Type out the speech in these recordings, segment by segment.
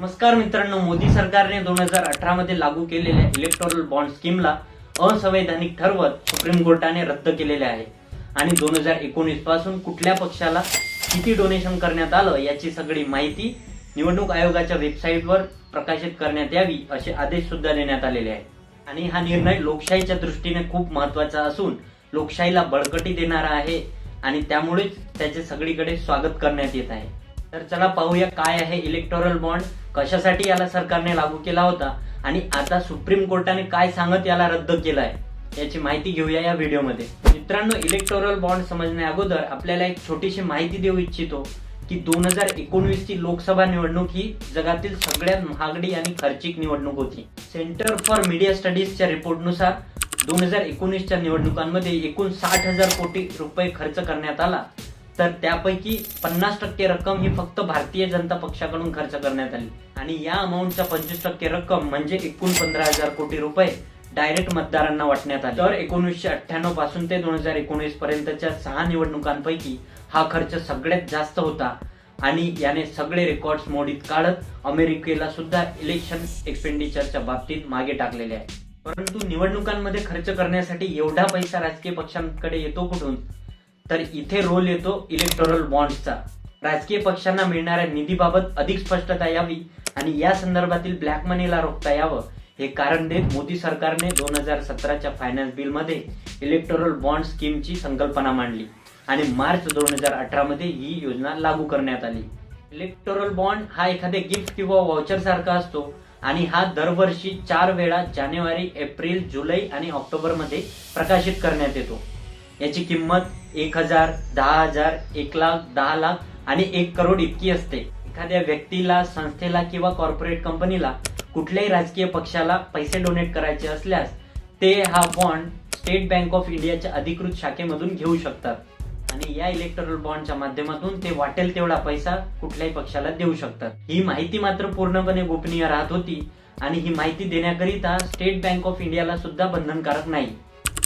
नमस्कार मित्रांनो मोदी सरकारने दोन हजार अठरा मध्ये लागू केलेल्या इलेक्टोरल बॉन्ड स्कीमला असंवैधानिक ठरवत सुप्रीम कोर्टाने रद्द केलेले आहे. आणि दोन हजार एकोणीसपासून कुठल्या पक्षाला किती डोनेशन करण्यात आलं याची सगळी माहिती निवडणूक आयोगाच्या वेबसाईटवर प्रकाशित करण्यात यावी असे आदेश सुद्धा देण्यात आलेले आहेत. आणि हा निर्णय लोकशाहीच्या दृष्टीने खूप महत्त्वाचा असून लोकशाहीला बळकटी देणारा आहे आणि त्यामुळेच त्याचे सगळीकडे स्वागत करण्यात येत आहे. तर चला पाहूया काय आहे इलेक्टोरल बॉन्ड कशासाठी याला सरकारने लागू केला होता आणि आता सुप्रीम कोर्टाने काय सांगत याला रद्द केलाय याची माहिती घेऊया या व्हिडिओमध्ये. मित्रांनो इलेक्टोरल बॉन्ड समजण्या अगोदर आपल्याला एक छोटीशी माहिती देऊ इच्छितो की दोन हजार एकोणवीस ची लोकसभा निवडणूक ही जगातील सगळ्यात महागडी आणि खर्चिक निवडणूक होती. सेंटर फॉर मीडिया स्टडीजच्या रिपोर्टनुसार दोन हजार एकोणीसच्या निवडणुकांमध्ये एकूण साठ हजार कोटी रुपये खर्च करण्यात आला. तर त्यापैकी पन्नास टक्के रक्कम ही फक्त भारतीय जनता पक्षाकडून खर्च करण्यात आली. आणि या अमाऊंटच्या पंचवीस टक्के रक्कम म्हणजे एकूण पंधरा हजार कोटी रुपये डायरेक्ट मतदारांना वाटण्यात आले. तर एकोणीसशे अठ्ठ्याण्णवपासून ते दोन हजार एकोणीस पर्यंतच्या सहा निवडणुकांपैकी हा खर्च सगळ्यात जास्त होता. आणि याने सगळे रेकॉर्ड्स मोडीत काढत अमेरिकेला सुद्धा इलेक्शन एक्सपेंडिचरच्या बाबतीत मागे टाकलेले आहे. परंतु निवडणुकांमध्ये खर्च करण्यासाठी एवढा पैसा राजकीय पक्षांकडे येतो कुठून? तर इथे रोल येतो इलेक्टोरल बॉन्ड्सचा राजकीय पक्षांना मिळणाऱ्या निधीबाबत अधिक स्पष्टता यावी आणि या संदर्भातील ब्लॅक मनीला रोखता यावं हे कारण देत मोदी सरकारने दोन हजार सतराच्या फायनान्स बिलमध्ये इलेक्टोरल बॉन्ड स्कीमची संकल्पना मांडली आणि मार्च दोन हजार अठरा मध्ये ही योजना लागू करण्यात आली. इलेक्टोरल बॉन्ड हा एखाद्या गिफ्ट किंवा वाउचर सारखा असतो आणि हा दरवर्षी चार वेळा जानेवारी एप्रिल जुलै आणि ऑक्टोबरमध्ये प्रकाशित करण्यात येतो. याची किंमत एक हजार दहा हजार एक लाख दहा लाख आणि एक करोड इतकी असते. एखाद्या व्यक्तीला संस्थेला किंवा कॉर्पोरेट कंपनीला कुठल्याही राजकीय पक्षाला पैसे डोनेट करायचे असल्यास ते हा बॉन्ड स्टेट बँक ऑफ इंडियाच्या अधिकृत शाखेमधून घेऊ शकतात. आणि या इलेक्टोरल बॉन्डच्या माध्यमातून ते वाटेल तेवढा पैसा कुठल्याही पक्षाला देऊ शकतात. ही माहिती मात्र पूर्णपणे गोपनीय राहत होती आणि ही माहिती देण्याकरिता स्टेट बँक ऑफ इंडियाला सुद्धा बंधनकारक नाही.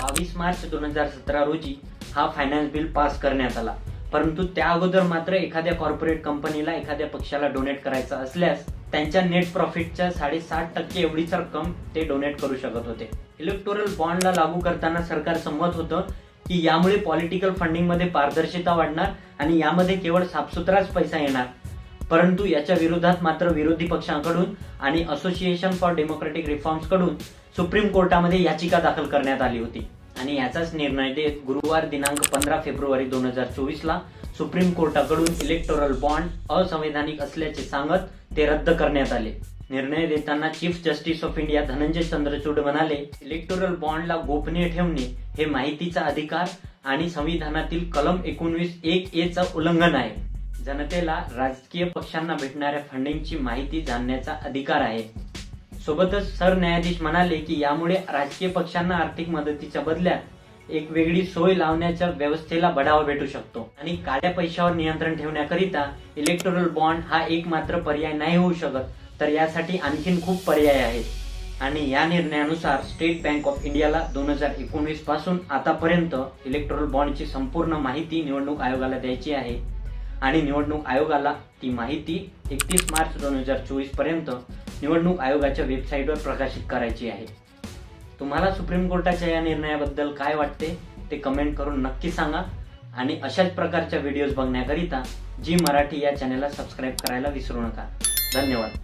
बावीस मार्च दोन हजार सतरा रोजी हा फायनान्स बिल पास करण्यात आला. परंतु त्या अगोदर मात्र एखाद्या कॉर्पोरेट कंपनीला एखाद्या पक्षाला डोनेट करायचा असल्यास त्यांच्या नेट प्रॉफिटच्या साडेसाठ टक्के एवढीच रक्कम ते डोनेट करू शकत होते. इलेक्टोरल बॉन्डला लागू करताना सरकार संमत होतं की यामुळे पॉलिटिकल फंडिंगमध्ये वाढणार आणि यामध्ये केवळ साफसुथराच पैसा येणार. परंतु याच्या विरोधात मात्र विरोधी पक्षांकडून आणि असोसिएशन फॉर डेमोक्रेटिक रिफॉर्म्सकडून सुप्रीम कोर्टामध्ये याचिका दाखल करण्यात आली होती. आणि याचाच निर्णय देत गुरुवार दिनांक पंधरा फेब्रुवारी दोन हजार चोवीस ला सुप्रीम कोर्टाकडून इलेक्टोरल बॉन्ड असंवैधानिक असल्याचे सांगत ते रद्द करण्यात आले. निर्णय देताना chief justice of India Dhananjaya Chandrachud म्हणाले इलेक्टोरल बॉन्डला गोपनीय ठेवणे हे माहितीचा अधिकार आणि संविधानातील कलम एकोणवीस एक ए उल्लंघन आहे. जनतेला राजकीय पक्षांना भेटणाऱ्या फंडिंगची माहिती जाणण्याचा अधिकार आहे. सोबतच सरन्यायाधीश म्हणाले की यामुळे राजकीय पक्षांना आर्थिक मदतीच्या बदल्यात एक वेगळी सोय लावण्याच्या व्यवस्थेला बढावा भेटू शकतो. आणि काळ्या पैशावर नियंत्रण ठेवण्याकरिता इलेक्टोरल बॉन्ड हा एक मात्र पर्याय नाही होऊ शकत तर यासाठी आणखीन खूप पर्याय आहेत. आणि या निर्णयानुसार स्टेट बँक ऑफ इंडियाला दोन हजार एकोणवीसपासून आतापर्यंत इलेक्ट्रॉल बॉन्डची संपूर्ण माहिती निवडणूक आयोगाला द्यायची आहे. आणि निवडणूक आयोगाला ती माहिती एकतीस मार्च दोन हजार चोवीसपर्यंत निवडणूक आयोगाच्या वेबसाईटवर प्रकाशित करायची आहे. तुम्हाला सुप्रीम कोर्टाच्या या निर्णयाबद्दल काय वाटते ते कमेंट करून नक्की सांगा. आणि अशाच प्रकारच्या व्हिडिओज बघण्याकरिता जी मराठी या चॅनलला सबस्क्राईब करायला विसरू नका. धन्यवाद.